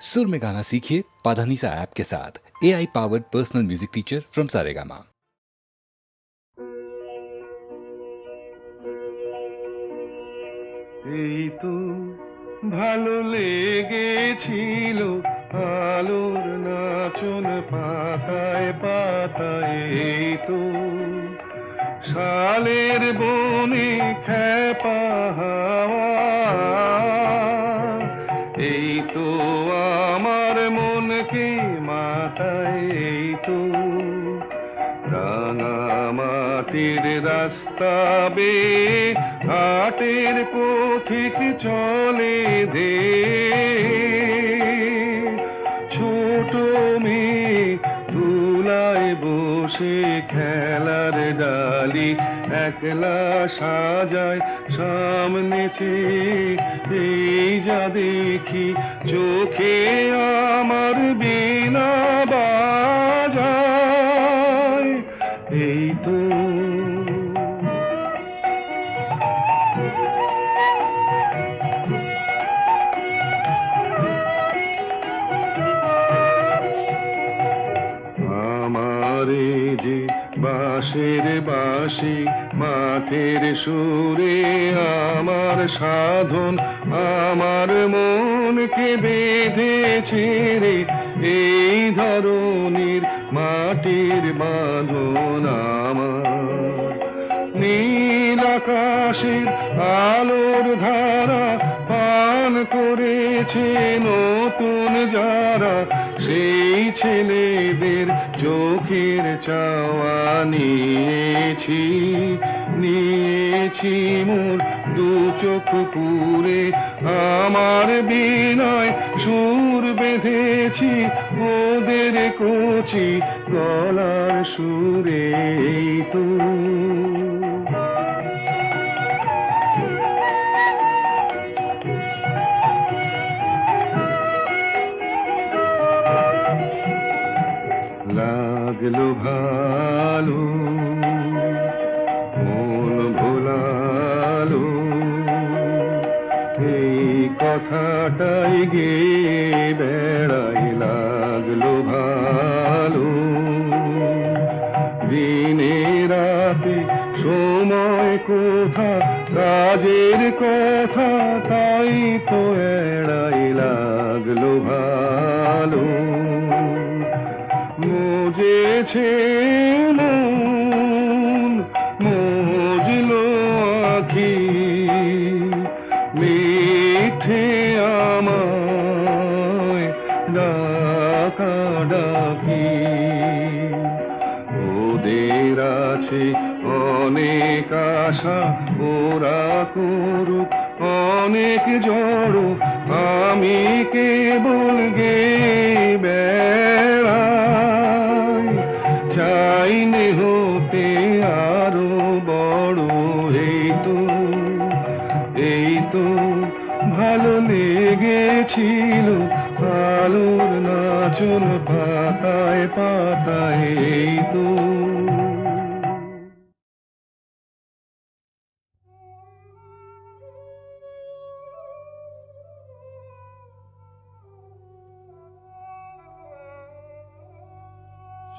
सुर में गाना सीखिए पाधानीसा ऐप के साथ A I powered personal music teacher from Saregama এই তো ভালো লেগেছিল আলোর নাচন পাতায় পাতায় এই তো শালের বনে খেপা হাওয়া মাটির রাস্তা বে, ঘাটের পথিক চলে দে। ছোট মেয়ে তুলায় বসে খেলার ডালি, একলা সাজায় সামনে চেয়ে। এই যা দেখি চোখে আমার বিনা বাঁশি মাথের সুরে আমার সাধন আমার মনকে বেঁধেছে রে। এই নিয়েছি নিয়েছি মোর দু চোখ পুরে। আমার বিনয় সুর বেঁধেছি ওদের কচি গলার সুরে। কথাটাই গে বেড়াই লাগল ভালো। দিনে রাতে সময় কোথা, কাজের কথা তাই তো এড়াই লাগল ভালো। মুজেছে আছে অনেক আশা ওরা করুক, অনেক জড়ো। আমি কেবল গে বেড়াই হতে আরও বড় এই তো এই তো ভালো লেগেছিল আলোর নাচন পাতায় পাতায়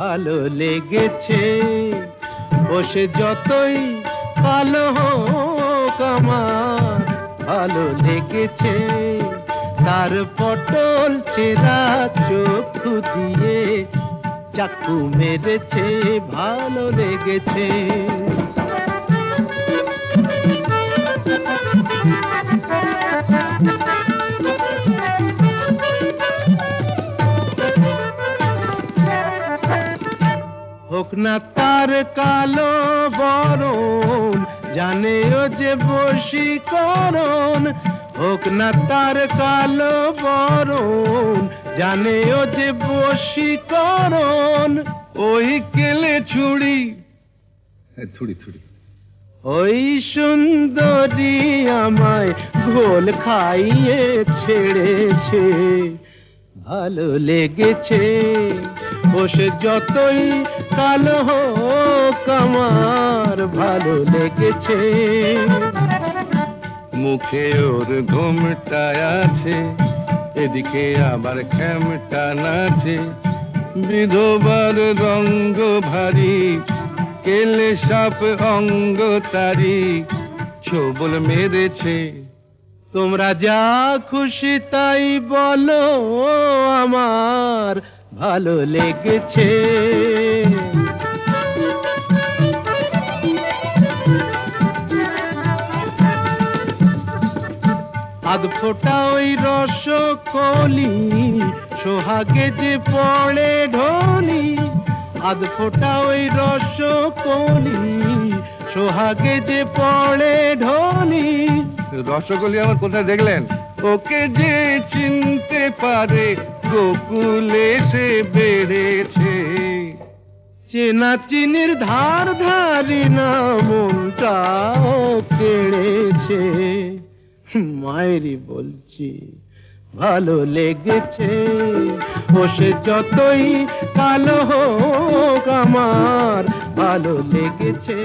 ভালো লেগেছে। বসে যতই হোক আমার, ভালো লেগেছে। তার পটল চেরা চোখ দিয়ে চাকু মেরেছে, ভালো লেগেছে। হোক না তার কালো বরণ জানে ও যে বসি বশীকরণ। হোক না তার কালো বরণ জানে ও যে বশীকরণ। ওই কেলে ছুড়ি থুড়ি থুড়ি ওই সুন্দরী আমায় ঘোল খাইয়ে ছেড়েছে। ভালো লেগেছে। বসে যতই কালো হোক আমার, ভালো লেগেছে। মুখে ওর ঘুমটা আছে, এদিকে আবার খ্যামটা নাচে। বিধবার রঙ্গ ভারী, কেলে সাপ অঙ্গ তারি, ছোবল মেরেছে। তোমরা যা খুশি তাই বলো আমার ভালো লেগেছে। আধ ফোটা ওই রস কলি সোহাগে যে পড়ে ঢলি। আধ ফোটা ওই রস কলি সোহাগে যে পড়ে ঢলি রসগোলি আমার কোথায় দেখলেন? ওকে যে চিনতে পারে গোকুলে সে বেড়েছে। চেনা চিনির ধার ধারি না মনটাও কেড়েছে। মায়েরই বলছি ভালো লেগেছে। বসে যতই কালো হোক আমার ভালো লেগেছে।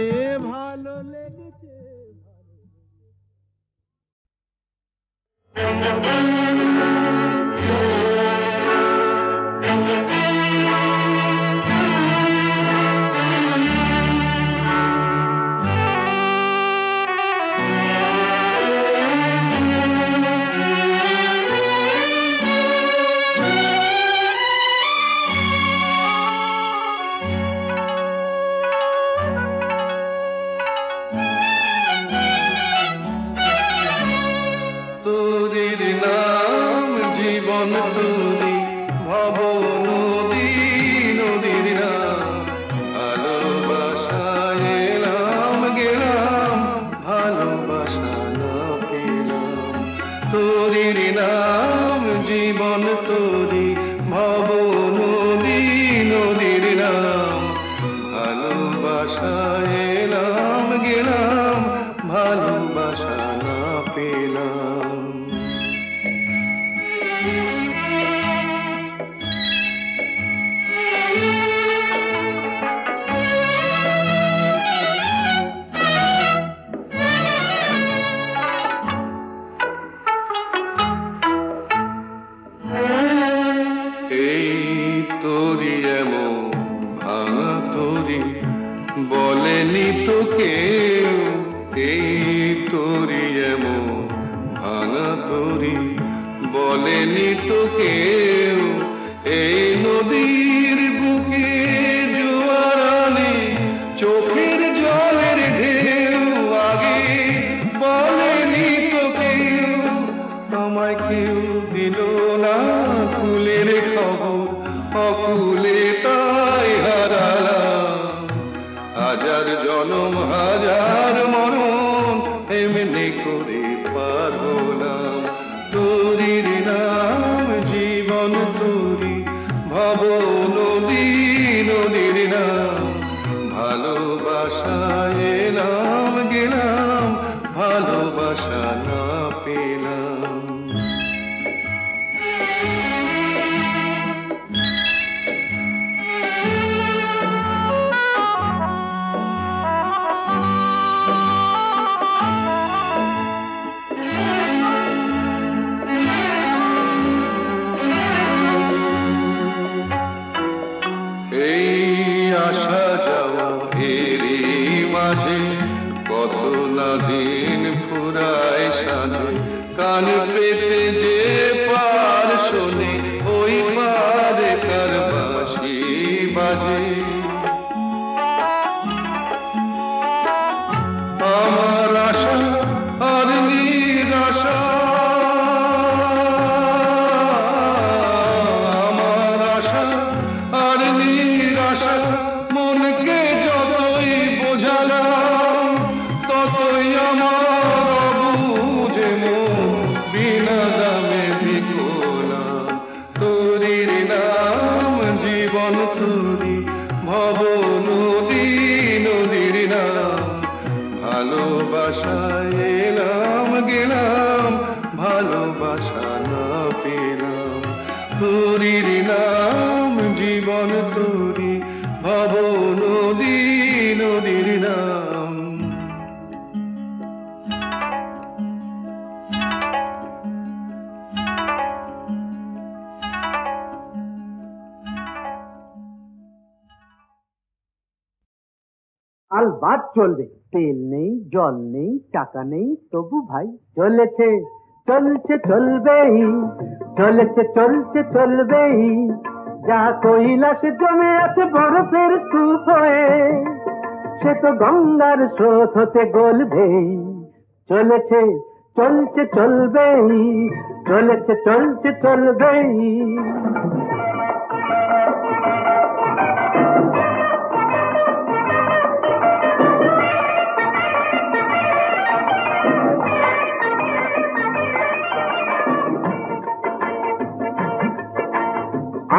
করে কেউ এই তোরি এমন ভাঙা বলেনি তো কেউ এই নদীর বুকে মাঝে কত না দিন ফুরায় সাজে। কান পেতে যে পার শোনে তুরি ভব নদী নদীর নাম ভালোবাসায় বাদ চলবে। তেল নেই, জল নেই, টাকা নেই, তবু ভাই চলেছে, চলছে, চলবেই, চলেছে, চলছে, চলবেই। যা কৈলাসে জমে আছে বরফের স্তূপ হয়ে, সে তো গঙ্গার স্রোত হতে গলবেই চলেছে, চলছে, চলবেই, চলেছে, চলছে, চলবেই।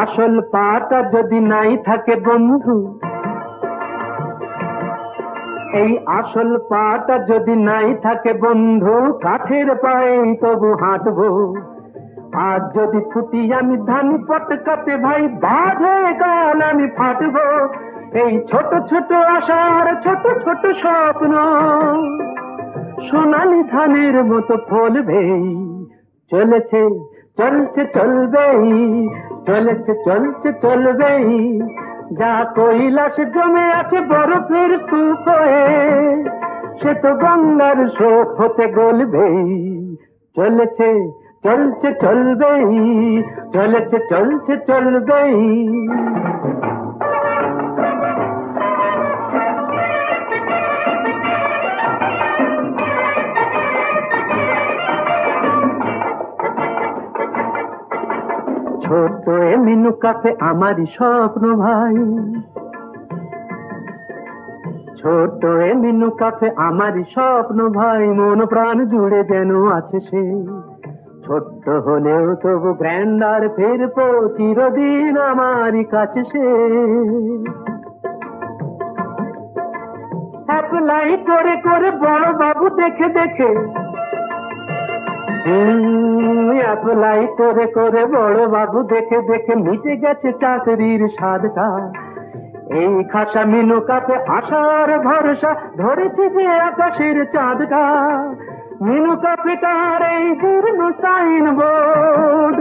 আসল পাটা যদি নাই থাকে বন্ধু, এই আসল পাটা যদি নাই থাকে বন্ধু, কাঠের পায়ে তবু হাঁটবো। আজ যদি ফুটি আমি ধান পটকাতে ভাই বাজ গান আমি ফাটবো। এই ছোট ছোট আশার ছোট ছোট স্বপ্ন, সোনালি ধানের মতো ফলবেই, চলেছে, চলছে, চলবেই। চলেছে, চলছে, চলবেই। যা কৈলাস জমে আছে বরফের স্তূপ হয়ে সে তো গঙ্গার শোক হতে গলবেই। চলেছে, চলছে, চলবেই, চলেছে, চলছে, চলবেই। মিনু কাফে আমারই স্বপ্ন ভাই। ছোট এ মিনু কাফে আমারই স্বপ্ন ভাই, মন প্রাণ জুড়ে যেন আছে সে। ছোট্ট হলেও তবু গ্র্যান্ডার ফেরবো, চিরদিন আমারই কাছে সে। অ্যাপ্লাই করে করে বড় বাবু দেখে দেখে অ্যাপ্লাই করে করে বড় বাবু দেখে দেখে মিটে গেছে চাকরির স্বাদটা। এই খাসা মিনু কাপে আশার ভরসা ধরেছে যে আকাশের চাঁদটা। মিনু কাপেটার এই জীর্ণ সাইন বোর্ড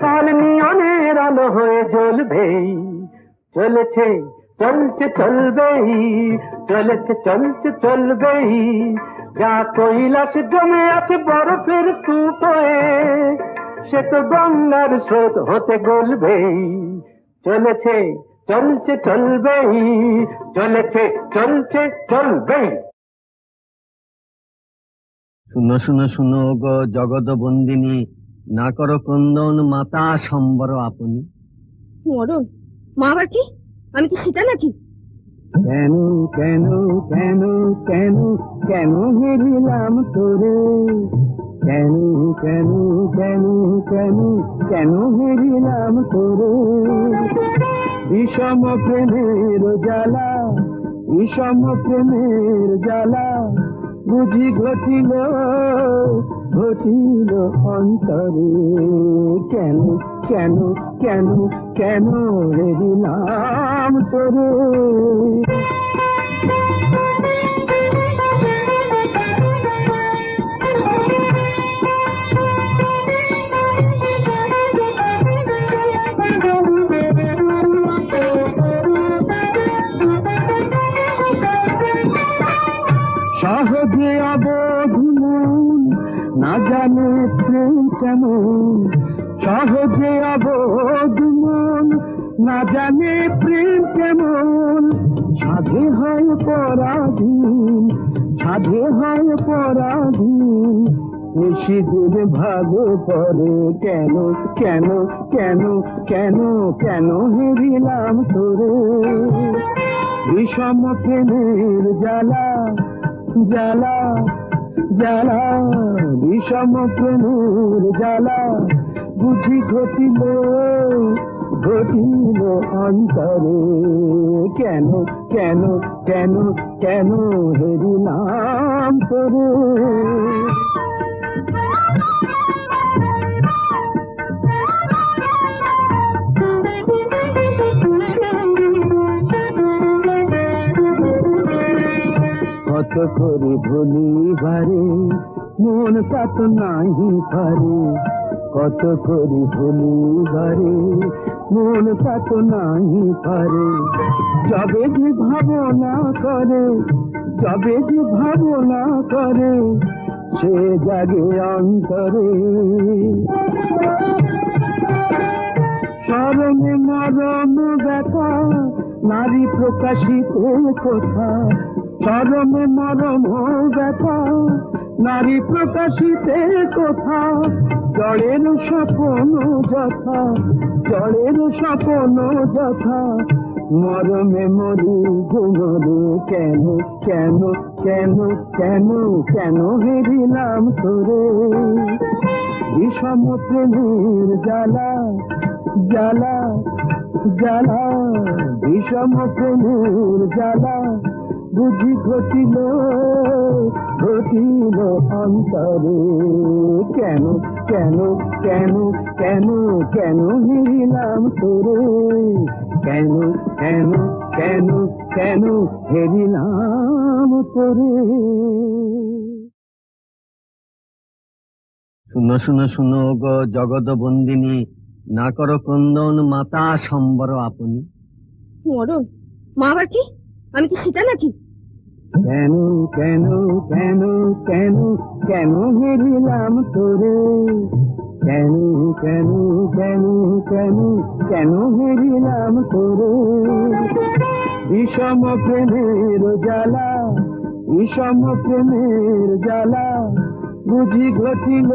কাল নিয়নের আলো হয়ে জ্বলবেই চলেছে, চলছে, চলবেই, চলেছে, চলছে, চলবেই। যা কৈলাস জমে আছে বরফের স্তূপ হয়ে সে তো গঙ্গার স্রোত হতে গলবেই চলেছে চলছে চলবেই চলেছে চলছে চলবেই। শুনো শুনো শুনো গো জগৎ বন্দিনী না করো ক্রন্দন মাতা সম্বর আপনি। মরণ মা আবার কি? আমি কি সীতা নাকি? কেন কেন কেন কেন কেন হেরিলাম তোরে? কেন কেন কেন কেন কেন হেরিলাম তোরে? বিষম প্রেমের জ্বালা, বিষম প্রেমের জ্বালা, বুঝি ঘটিল ঘটিল অন্তরে। কেন কেন কেন কেন হেরিলাম তোরে সহজে অবধুমন না জানে প্রেম কেমন সহজে অবধুমন না জানে প্রেম কেমন। সাধে হয় পরাধীন, সাধে হয় পরাধীন। নিশিদিন ভাগে পরে কেন কেন কেন কেন কেন হেরিলাম তোরে? বিষম প্রেমের জ্বালা জ্বালা জ্বালা, বিষম প্রেমের জ্বালা। বুঝি ঘটিল ঘটিল অন্তরে। কেন কেন কেন কেন হেরিলাম তোরে কত করে ভুলি বারে মন কত নাহি পারে কত করে ভুলি বারে মন কত নাহি পারে যবে যে ভাবনা করে, যবে যে ভাবনা করে, সে জাগে অন্তরে। স্মরণে মরণ ব্যথা, নারী প্রকাশিত কথা। স্মরণে মরণ ব্যথা নারী প্রকাশিতে কথা জড়ের স্বপন যথা জড়ের স্বপন যথা, মরমে মরি গুণরে কেন কেন কেন কেন কেন হেরিলাম তোরে? বিষম প্রেমের জ্বালা জ্বালা জ্বালা, বিষম প্রেমের জ্বালা বুঝি ঘটিল ঘটিল অন্তরে। কেন কেন কেন কেন কেন হেরিলাম তোরে? কেন কেন কেন কেন হেরিলাম তোরে? শুনো শুনো শুনো গো জগৎ বন্দিনী না করো ক্রন্দন মাতা সম্বর আপনি। মরণ মা আবার কি? আমি কি সীতা নাকি? কেন কেন কেন কেন কেন হেরিলাম তোরে? কেন কেন কেন কেন কেন হেরিলাম তোরে? বিষম প্রেমের জ্বালা, বিষম প্রেমের জ্বালা, বুঝি ঘটিল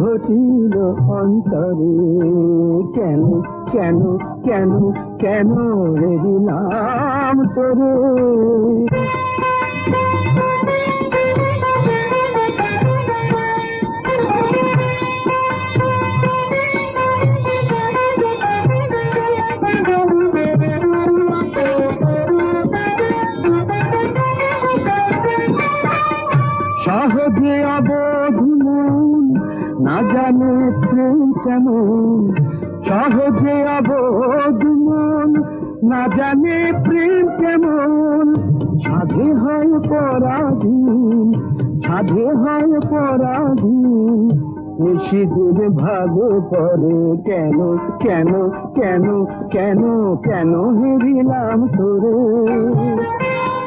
ঘটিল অন্তরে। কেন কেন কেন কেন হেরিলাম তোরে কেন কেন কেন কেন হেরিলাম তোরে?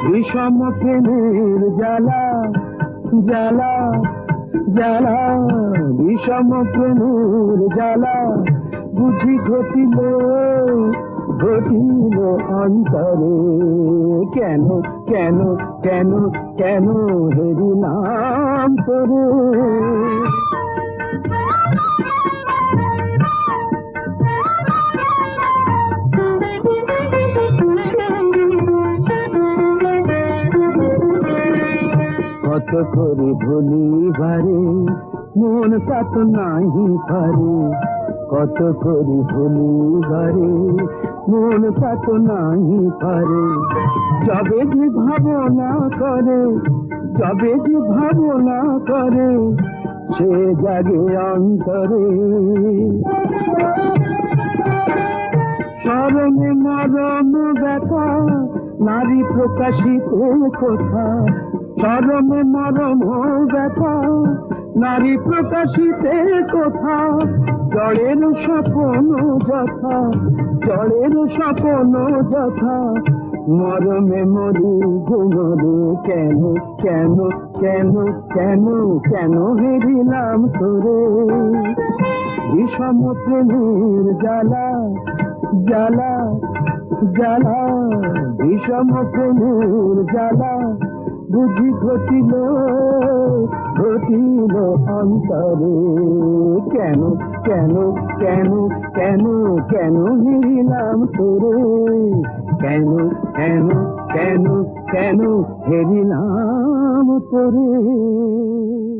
বিষম প্রেমের জ্বালা জ্বালা জ্বালা, বিষম প্রেমের জ্বালা বুঝি ঘটিল ঘটিল অন্তরে। কেন কেন কেন কেন হেরিলাম তোরে? কত করে ভুলি বারে মন কত নাহি পারে। কত করে ভুলি বারে মন কত নাহি পারে। যবে যে ভাবনা করে, যবে যে ভাবনা করে, সে জাগে অন্তরে। স্মরণে মরণ ব্যথা, নারী প্রকাশিত কথা স্মরণে মরম ব্যথা। নারী প্রকাশিতে কথা জড়ের স্বপন যথা জড়ের স্বপন যথা। মরমে মরি গুণরে কেন কেন কেন কেন কেন হেরিলাম তোরে? বিষম প্রেমের জ্বালা জ্বালা জ্বালা, বিষম প্রেমের জ্বালা। বুঝি ঘটিল ঘটিল অন্তরে। কেন কেন কেন কেন কেন হেরিলাম তোরে? কেন কেন কেন কেন হেরিলাম তোরে?